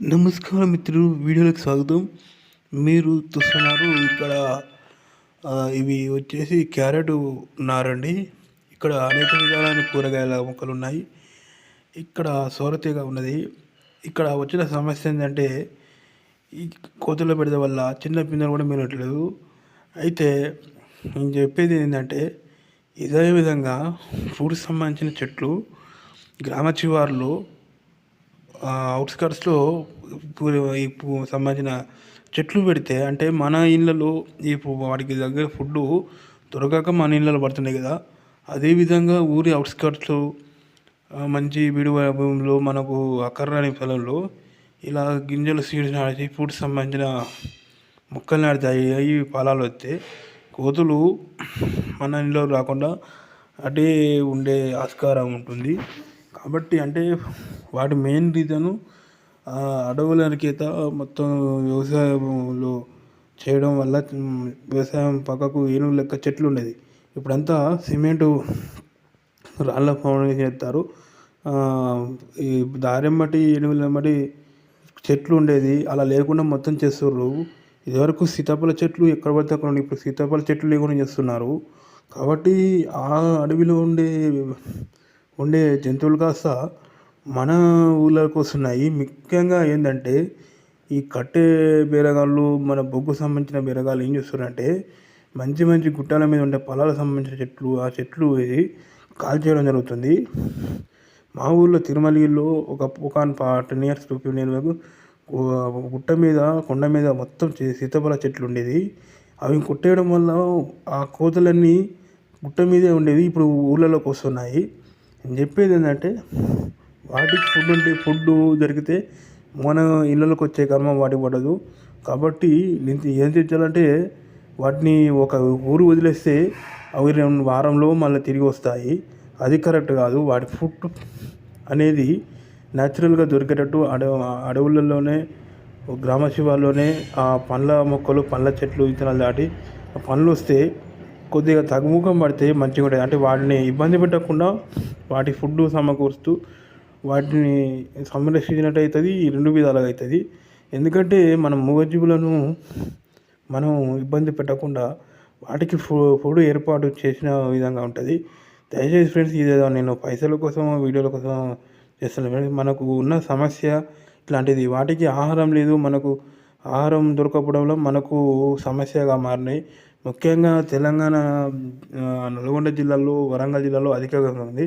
నమస్కారం మిత్రులు వీడియోలకు స్వాగతం. మీరు చూస్తున్నారు ఇక్కడ ఇవి వచ్చేసి క్యారెట్ నారండి. ఇక్కడ అనేక విధాలైన కూరగాయల మొక్కలు ఉన్నాయి. ఇక్కడ సోరతీగ ఉన్నది. ఇక్కడ వచ్చిన సమస్య ఏంటంటే ఈ కోతుల బెడద వల్ల చిన్న పిందెలు కూడా మిగలట్లేదు అయితే నేను చెప్పేది ఏంటంటే ఇదే విధంగా ఫ్రూట్స్ సంబంధించిన చెట్లు గ్రామ శివార్లో అవుట్స్కట్స్లో ఈ సంబంధించిన చెట్లు పెడితే అంటే మన ఇళ్ళలో ఈ వాటికి దగ్గర ఫుడ్ దొరకక మన ఇళ్ళలో పడుతున్నాయి కదా. అదేవిధంగా ఊరి అవుట్స్కట్స్లో మంచి విడువ భూమిలో మనకు అకర్రాని పొలంలో ఇలా గింజలు సీడ్స్ నాటి ఫుడ్ సంబంధించిన మొక్కలు నాటుతాయి అవి ఫలాలు వస్తే కోతులు మన ఇంట్లో రాకుండా అటే ఉండే ఆస్కారం ఉంటుంది. కాబట్టి అంటే వాటి మెయిన్ రీజను అడవుల నరికేత మొత్తం వ్యవసాయంలో చేయడం వల్ల వ్యవసాయం పక్కకు ఏనుగు లెక్క చెట్లు ఉండేది. ఇప్పుడంతా సిమెంటు రాళ్ళ ఫౌండేషన్ చేస్తారు. ఆ, బట్టి ఏనుగుల బట్టి చెట్లు ఉండేది. అలా లేకుండా మొత్తం చేస్తుర్రు. ఇదివరకు సీతాఫల చెట్లు ఎక్కడ పడితే అక్కడ ఉండే ఇప్పుడు సీతాఫల చెట్లు లేకుండా చేస్తున్నారు. కాబట్టి ఆ అడవిలో ఉండే ఉండే జంతువులు కాస్త మన ఊళ్ళోకి వస్తున్నాయి. ముఖ్యంగా ఏంటంటే ఈ కట్టే బేరగాళ్ళు మన బొగ్గు సంబంధించిన బేరగాళ్ళు ఏం చేస్తున్నారంటే మంచి మంచి గుట్టాల మీద ఉండే పొలాలకు సంబంధించిన చెట్లు ఆ చెట్లు ఇది కాల్ చేయడం జరుగుతుంది. మా ఊళ్ళో తిరుమలలో ఒక ఒక టెన్ ఇయర్స్ ఫిఫ్టీన్ ఇయర్స్ వరకు గుట్ట మీద కొండ మీద మొత్తం చి- సీతాఫల చెట్లు ఉండేది. అవి కొట్టేయడం వల్ల ఆ కోతలన్నీ గుట్ట మీదే ఉండేవి ఇప్పుడు ఊళ్ళలోకి వస్తున్నాయి. నేను చెప్పేది ఏంటంటే వాటికి ఫుడ్ ఉంటే ఫుడ్ దొరికితే మన ఇళ్ళలోకి వచ్చే కర్మ వాటికి పడదు. కాబట్టి నేను ఏం చేయాలంటే వాటిని ఒక ఊరు వదిలేస్తే అవి రెండు వారంలో మళ్ళీ తిరిగి వస్తాయి. అది కరెక్ట్ కాదు. వాటి ఫుడ్ అనేది న్యాచురల్గా దొరికేటట్టు అడవ అడవులలోనే గ్రామ శివాల్లోనే ఆ పండ్ల మొక్కలు పండ్ల చెట్లు విత్తనాలు దాటి పండ్లు వస్తే కొద్దిగా తగ్గుముఖం పడితే మంచిగా ఉంటుంది. అంటే వాటిని ఇబ్బంది పెట్టకుండా వాటి ఫుడ్ సమకూరుస్తూ వాటిని సంరక్షించినట్టు అవుతుంది ఈ రెండు విధాలుగా అవుతుంది ఎందుకంటే మనం మూగజీవులను మనం ఇబ్బంది పెట్టకుండా వాటికి ఫు ఫుడ్ ఏర్పాటు చేసిన విధంగా ఉంటుంది. దయచేసి ఫ్రెండ్స్ ఇదేదో నేను పైసల కోసం వీడియోల కోసం చేస్తున్నాను ఫ్రెండ్స్ మనకు ఉన్న సమస్య ఇట్లాంటిది. వాటికి ఆహారం లేదు మనకు ఆహారం దొరకపోవడంలో మనకు సమస్యగా మారినాయి. ముఖ్యంగా తెలంగాణ నల్గొండ జిల్లాలో వరంగల్ జిల్లాలో అధికంగా ఉంది.